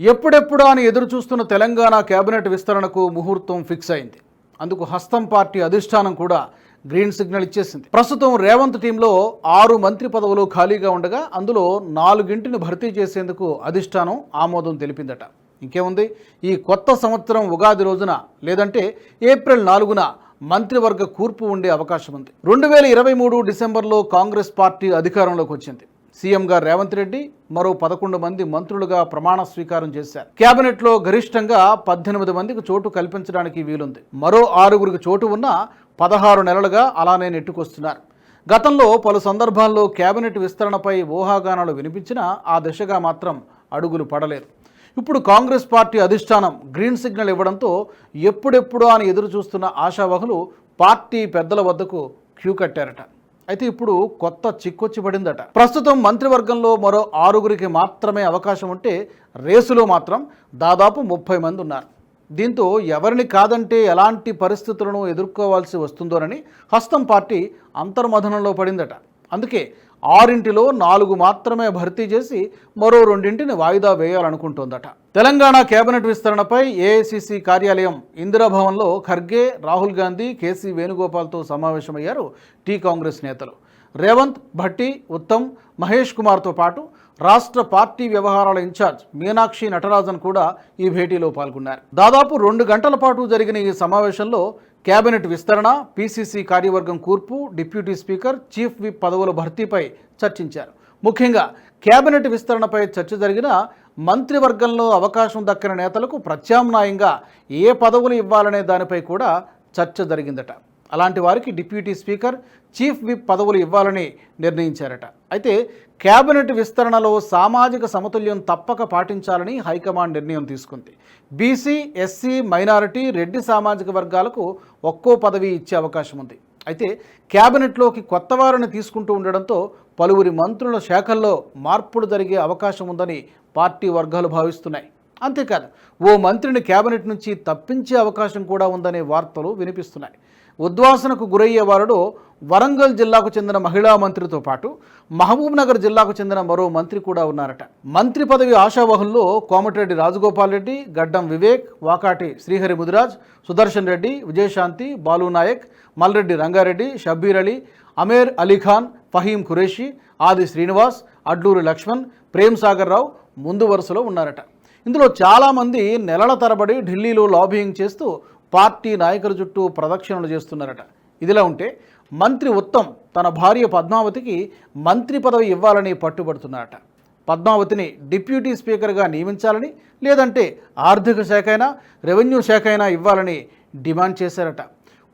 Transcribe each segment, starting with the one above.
ఎప్పుడెప్పుడు అని ఎదురు చూస్తున్న తెలంగాణ కేబినెట్ విస్తరణకు ముహూర్తం ఫిక్స్ అయింది. అందుకు హస్తం పార్టీ అధిష్టానం కూడా గ్రీన్ సిగ్నల్ ఇచ్చేసింది. ప్రస్తుతం రేవంత్ టీంలో ఆరు మంత్రి పదవులు ఖాళీగా ఉండగా అందులో నాలుగింటిని భర్తీ చేసేందుకు అధిష్టానం ఆమోదం తెలిపిందట. ఇంకేముంది? ఈ కొత్త సంవత్సరం ఉగాది రోజున లేదంటే ఏప్రిల్ నాలుగున మంత్రివర్గ కూర్పు ఉండే అవకాశం ఉంది రెండు వేల ఇరవై మూడు డిసెంబర్లో కాంగ్రెస్ పార్టీ అధికారంలోకి వచ్చింది. సీఎంగా రేవంత్ రెడ్డి మరో పదకొండు మంది మంత్రులుగా ప్రమాణ స్వీకారం చేశారు. కేబినెట్లో గరిష్టంగా పద్దెనిమిది మందికి చోటు కల్పించడానికి వీలుంది. మరో ఆరుగురికి చోటు ఉన్న పదహారు నెలలుగా అలానే నెట్టుకొస్తున్నారు. గతంలో పలు సందర్భాల్లో కేబినెట్ విస్తరణపై ఊహాగానాలు వినిపించినా ఆ దిశగా మాత్రం అడుగులు పడలేదు. ఇప్పుడు కాంగ్రెస్ పార్టీ అధిష్టానం గ్రీన్ సిగ్నల్ ఇవ్వడంతో ఎప్పుడెప్పుడు అని ఎదురు చూస్తున్న ఆశావహులు పార్టీ పెద్దల వద్దకు క్యూ కట్టారట. అయితే ఇప్పుడు కొత్త చిక్కొచ్చి పడిందట ప్రస్తుతం మంత్రివర్గంలో మరో ఆరుగురికి మాత్రమే అవకాశం ఉంటే రేసులో మాత్రం దాదాపు ముప్పై మంది ఉన్నారు. దీంతో ఎవరిని కాదంటే ఎలాంటి పరిస్థితులను ఎదుర్కోవాల్సి వస్తుందోనని హస్తం పార్టీ అంతర్మథనంలో పడిందట. అందుకే ఆరింటిలో నాలుగు మాత్రమే భర్తీ చేసి మరో రెండింటిని వాయిదా వేయాలనుకుంటోందట. తెలంగాణ కేబినెట్ విస్తరణపై ఏఐసిసి కార్యాలయం ఇందిరాభవన్లో ఖర్గే రాహుల్ గాంధీ కేసీ వేణుగోపాల్తో సమావేశమయ్యారు టీ కాంగ్రెస్ నేతలు. రేవంత్ భట్టి ఉత్తమ్ మహేష్ కుమార్తో పాటు రాష్ట్ర పార్టీ వ్యవహారాల ఇన్ఛార్జ్ మీనాక్షి నటరాజన్ కూడా ఈ భేటీలో పాల్గొన్నారు. దాదాపు రెండు గంటల పాటు జరిగిన ఈ సమావేశంలో కేబినెట్ విస్తరణ పీసీసీ కార్యవర్గం కూర్పు డిప్యూటీ స్పీకర్ చీఫ్ విప్ పదవుల భర్తీపై చర్చించారు. ముఖ్యంగా కేబినెట్ విస్తరణపై చర్చ జరిగిన మంత్రివర్గంలో అవకాశం దక్కిన నేతలకు ప్రత్యామ్నాయంగా ఏ పదవులు ఇవ్వాలనే దానిపై కూడా చర్చ జరిగిందట. అలాంటి వారికి డిప్యూటీ స్పీకర్ చీఫ్ విప్ పదవులు ఇవ్వాలని నిర్ణయించారట. అయితే కేబినెట్ విస్తరణలో సామాజిక సమతుల్యం తప్పక పాటించాలని హైకమాండ్ నిర్ణయం తీసుకుంది. బీసీ ఎస్సీ మైనారిటీ రెడ్డి సామాజిక వర్గాలకు ఒక్కో పదవి ఇచ్చే అవకాశం ఉంది. అయితే కేబినెట్లోకి కొత్త వారిని తీసుకుంటూ ఉండడంతో పలువురి మంత్రుల శాఖల్లో మార్పులు జరిగే అవకాశం ఉందని పార్టీ వర్గాలు భావిస్తున్నాయి. అంతేకాదు ఓ మంత్రిని కేబినెట్ నుంచి తప్పించే అవకాశం కూడా ఉందనే వార్తలు వినిపిస్తున్నాయి. ఉద్వాసనకు గురయ్యే వారుడు వరంగల్ జిల్లాకు చెందిన మహిళా మంత్రితో పాటు మహబూబ్నగర్ జిల్లాకు చెందిన మరో మంత్రి కూడా ఉన్నారట. మంత్రి పదవి ఆశావహుల్లో కోమటిరెడ్డి రాజగోపాల్ రెడ్డి గడ్డం వివేక్ వాకాటి శ్రీహరి ముదిరాజ్ సుదర్శన్ రెడ్డి విజయశాంతి బాలు నాయక్ మల్రెడ్డి రంగారెడ్డి షబ్బీర్ అలీ అమేర్ అలీఖాన్ ఫహీం ఖురేషి ఆది శ్రీనివాస్ అడ్లూరి లక్ష్మణ్ ప్రేమ్ సాగర్ రావు ముందు వరుసలో ఉన్నారట. ఇందులో చాలామంది నెలల తరబడి ఢిల్లీలో లాబియింగ్ చేస్తూ పార్టీ నాయకుల చుట్టూ ప్రదక్షిణలు చేస్తున్నారట. ఇదిలా ఉంటే మంత్రి ఉత్తమ్ తన భార్య పద్మావతికి మంత్రి పదవి ఇవ్వాలని పట్టుబడుతున్నారట. పద్మావతిని డిప్యూటీ స్పీకర్గా నియమించాలని లేదంటే ఆర్థిక శాఖ అయినా రెవెన్యూ శాఖ అయినా ఇవ్వాలని డిమాండ్ చేశారట.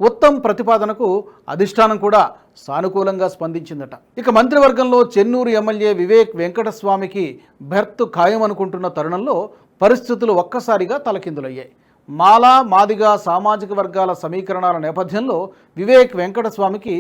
ఉత్తమ్ ప్రతిపాదనకు అధిష్టానం కూడా సానుకూలంగా స్పందించిందట. ఇక మంత్రివర్గంలో చెన్నూరు ఎమ్మెల్యే వివేక్ వెంకటస్వామికి బెర్త్ ఖాయమనుకుంటున్న తరుణంలో పరిస్థితులు ఒక్కసారిగా తలకిందులయ్యాయి. మాలా మాదిగా సామాజిక వర్గాల సమీకరణాల నేపథ్యంలో వివేక్ వెంకటస్వామికి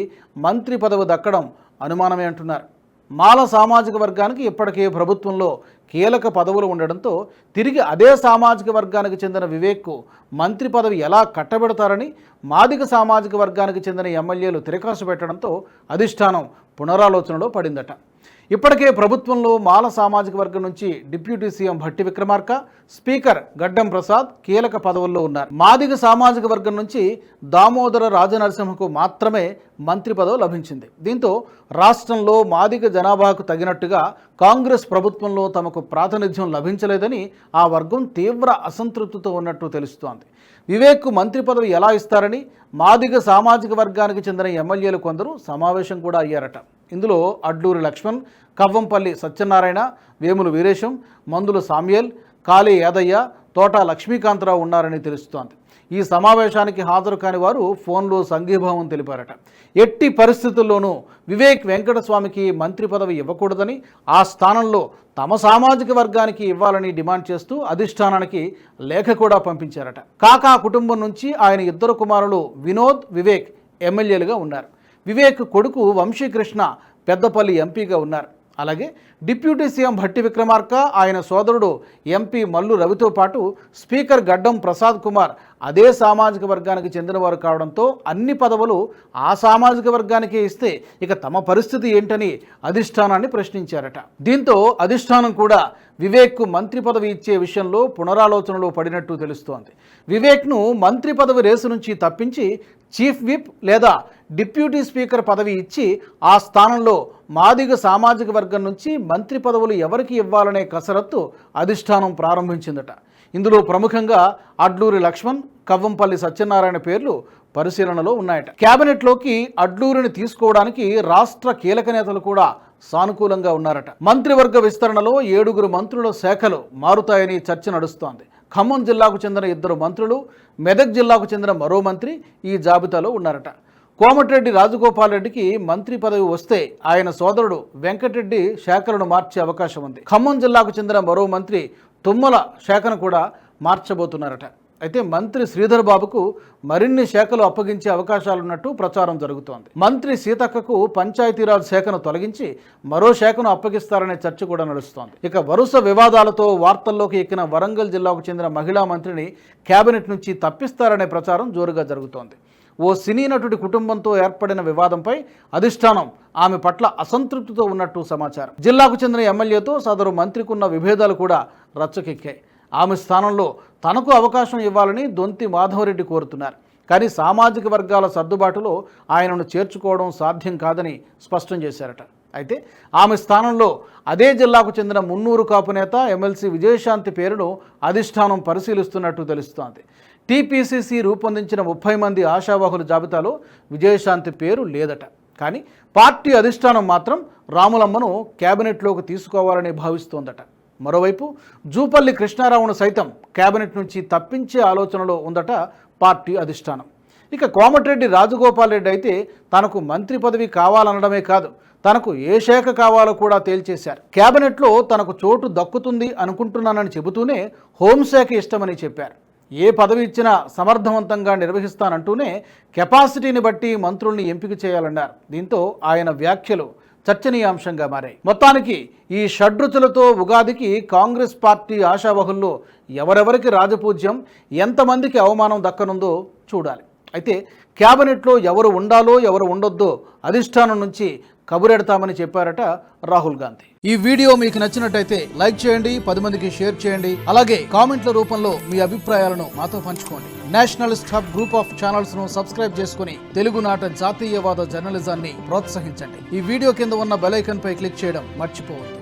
మంత్రి పదవి దక్కడం అనుమానమే అంటున్నారు. మాల సామాజిక వర్గానికి ఇప్పటికే ప్రభుత్వంలో కీలక పదవులు ఉండడంతో తిరిగి అదే సామాజిక వర్గానికి చెందిన వివేక్కు మంత్రి పదవి ఎలా కట్టబెడతారని మాదిగ సామాజిక వర్గానికి చెందిన ఎమ్మెల్యేలు తిరకాసు పెట్టడంతో అధిష్టానం పునరాలోచనలో పడిందట. ఇప్పటికే ప్రభుత్వంలో మాల సామాజిక వర్గం నుంచి deputy CM Bhatti Vikramarka speaker Gaddam Prasad కీలక పదవుల్లో ఉన్నారు. మాదిగ సామాజిక వర్గం నుంచి దామోదర రాజనరసింహకు మాత్రమే మంత్రి పదవి లభించింది. దీంతో రాష్ట్రంలో మాదిగ జనాభాకు తగినట్టుగా కాంగ్రెస్ ప్రభుత్వంలో తమకు ప్రాతినిధ్యం లభించలేదని ఆ వర్గం తీవ్ర అసంతృప్తితో ఉన్నట్టు తెలుస్తోంది. వివేక్కు మంత్రి పదవి ఎలా ఇస్తారని మాదిగ సామాజిక వర్గానికి చెందిన ఎమ్మెల్యేలు కొందరు సమావేశం కూడా అయ్యారట. ఇందులో అడ్లూరి లక్ష్మణ్ కవ్వంపల్లి సత్యనారాయణ వేములు వీరేశం మందుల సామ్యల్ కాళీ యాదయ్య తోట లక్ష్మీకాంతరావు ఉన్నారని తెలుస్తోంది. ఈ సమావేశానికి హాజరు కాని వారు ఫోన్లో సంఘీభావం తెలిపారట. ఎట్టి పరిస్థితుల్లోనూ వివేక్ వెంకటస్వామికి మంత్రి పదవి ఇవ్వకూడదని ఆ స్థానంలో తమ సామాజిక వర్గానికి ఇవ్వాలని డిమాండ్ చేస్తూ అధిష్టానానికి లేఖ కూడా పంపించారట. కాకా కుటుంబం నుంచి ఆయన ఇద్దరు కుమారులు వినోద్ వివేక్ ఎమ్మెల్యేలుగా ఉన్నారు. వివేక్ కొడుకు వంశీకృష్ణ పెద్దపల్లి ఎంపీగా ఉన్నారు. అలాగే డిప్యూటీ సీఎం భట్టి విక్రమార్క ఆయన సోదరుడు ఎంపీ మల్లు రవితో పాటు స్పీకర్ గడ్డం ప్రసాద్ కుమార్ అదే సామాజిక వర్గానికి చెందినవారు కావడంతో అన్ని పదవులు ఆ సామాజిక వర్గానికే ఇస్తే ఇక తమ పరిస్థితి ఏంటని అధిష్టానాన్ని ప్రశ్నించారట. దీంతో అధిష్టానం కూడా వివేక్కు మంత్రి పదవి ఇచ్చే విషయంలో పునరాలోచనలో పడినట్టు తెలుస్తోంది. వివేక్ను మంత్రి పదవి రేసు నుంచి తప్పించి చీఫ్ విప్ లేదా డిప్యూటీ స్పీకర్ పదవి ఇచ్చి ఆ స్థానంలో మాదిగ సామాజిక వర్గం నుంచి మంత్రి పదవులు ఎవరికి ఇవ్వాలనే కసరత్తు అధిష్టానం ప్రారంభించిందట. ఇందులో ప్రముఖంగా అడ్లూరి లక్ష్మణ్ కవ్వంపల్లి సత్యనారాయణ పేర్లు పరిశీలనలో ఉన్నాయట. క్యాబినెట్లోకి అడ్లూరిని తీసుకోవడానికి రాష్ట్ర కీలక నేతలు కూడా సానుకూలంగా ఉన్నారట. మంత్రివర్గ విస్తరణలో ఏడుగురు మంత్రుల శాఖలు మారుతాయని చర్చ నడుస్తోంది. ఖమ్మం జిల్లాకు చెందిన ఇద్దరు మంత్రులు మెదక్ జిల్లాకు చెందిన మరో మంత్రి ఈ జాబితాలో ఉన్నారట. కోమటిరెడ్డి రాజగోపాల్ రెడ్డికి మంత్రి పదవి వస్తే ఆయన సోదరుడు వెంకటరెడ్డి శాఖలను మార్చే అవకాశం ఉంది. ఖమ్మం జిల్లాకు చెందిన మరో మంత్రి తుమ్మల శాఖను కూడా మార్చబోతున్నారట. అయితే మంత్రి శ్రీధర్ బాబుకు మరిన్ని శాఖలు అప్పగించే అవకాశాలున్నట్టు ప్రచారం జరుగుతోంది. మంత్రి సీతక్కకు పంచాయతీరాజ్ శాఖను తొలగించి మరో శాఖను అప్పగిస్తారనే చర్చ కూడా నడుస్తోంది. ఇక వరుస వివాదాలతో వార్తల్లోకి ఎక్కిన వరంగల్ జిల్లాకు చెందిన మహిళా మంత్రిని కేబినెట్ నుంచి తప్పిస్తారనే ప్రచారం జోరుగా జరుగుతోంది. ఓ సినీ నటుడి కుటుంబంతో ఏర్పడిన వివాదంపై అధిష్టానం ఆమె పట్ల అసంతృప్తితో ఉన్నట్టు సమాచారం. జిల్లాకు చెందిన ఎమ్మెల్యేతో సదరు మంత్రికున్న విభేదాలు కూడా రచ్చకెక్కాయి. ఆమె స్థానంలో తనకు అవకాశం ఇవ్వాలని దొంతి మాధవరెడ్డి కోరుతున్నారు. కానీ సామాజిక వర్గాల సర్దుబాటులో ఆయనను చేర్చుకోవడం సాధ్యం కాదని స్పష్టం చేశారట. అయితే ఆమె స్థానంలో అదే జిల్లాకు చెందిన మున్నూరు కాపు నేత ఎమ్మెల్సీ విజయశాంతి పేరును అధిష్టానం పరిశీలిస్తున్నట్టు తెలుస్తోంది. టీపీసీసీ రూపొందించిన ముప్పై మంది ఆశావాహుల జాబితాలో విజయశాంతి పేరు లేదట. కానీ పార్టీ అధిష్టానం మాత్రం రాములమ్మను కేబినెట్లోకి తీసుకోవాలని భావిస్తోందట. మరోవైపు జూపల్లి కృష్ణారావును సైతం కేబినెట్ నుంచి తప్పించే ఆలోచనలో ఉందట పార్టీ అధిష్టానం. ఇక కోమటిరెడ్డి రాజగోపాల్ రెడ్డి అయితే తనకు మంత్రి పదవి కావాలనడమే కాదు తనకు ఏ శాఖ కావాలో కూడా తేల్చేశారు. కేబినెట్లో తనకు చోటు దక్కుతుంది అనుకుంటున్నానని చెబుతూనే హోంశాఖ ఇష్టమని చెప్పారు. ఏ పదవి ఇచ్చినా సమర్థవంతంగా నిర్వహిస్తానంటూనే కెపాసిటీని బట్టి మంత్రుల్ని ఎంపిక చేయాలన్నారు. దీంతో ఆయన వ్యాఖ్యలు చర్చనీయాంశంగా మారాయి. మొత్తానికి ఈ షడ్రుచులతో ఉగాదికి కాంగ్రెస్ పార్టీ ఆశావహుల్లో ఎవరెవరికి రాజపూజ్యం ఎంతమందికి అవమానం దక్కనుందో చూడాలి. అయితే క్యాబినెట్లో ఎవరు ఉండాలో ఎవరు ఉండొద్దో అధిష్టానం నుంచి కబురెడతామని చెప్పారట రాహుల్ గాంధీ. ఈ వీడియో మీకు నచ్చినట్టయితే లైక్ చేయండి పది మందికి షేర్ చేయండి అలాగే కామెంట్ల రూపంలో మీ అభిప్రాయాలను మాతో పంచుకోండి. నేషనలిస్ట్ హబ్ గ్రూప్ ఆఫ్ ఛానల్స్ను సబ్స్క్రైబ్ చేసుకుని తెలుగునాట జాతీయవాద జర్నలిజాన్ని ప్రోత్సహించండి. ఈ వీడియో కింద ఉన్న బెల్ పై క్లిక్ చేయడం మర్చిపోవద్దు.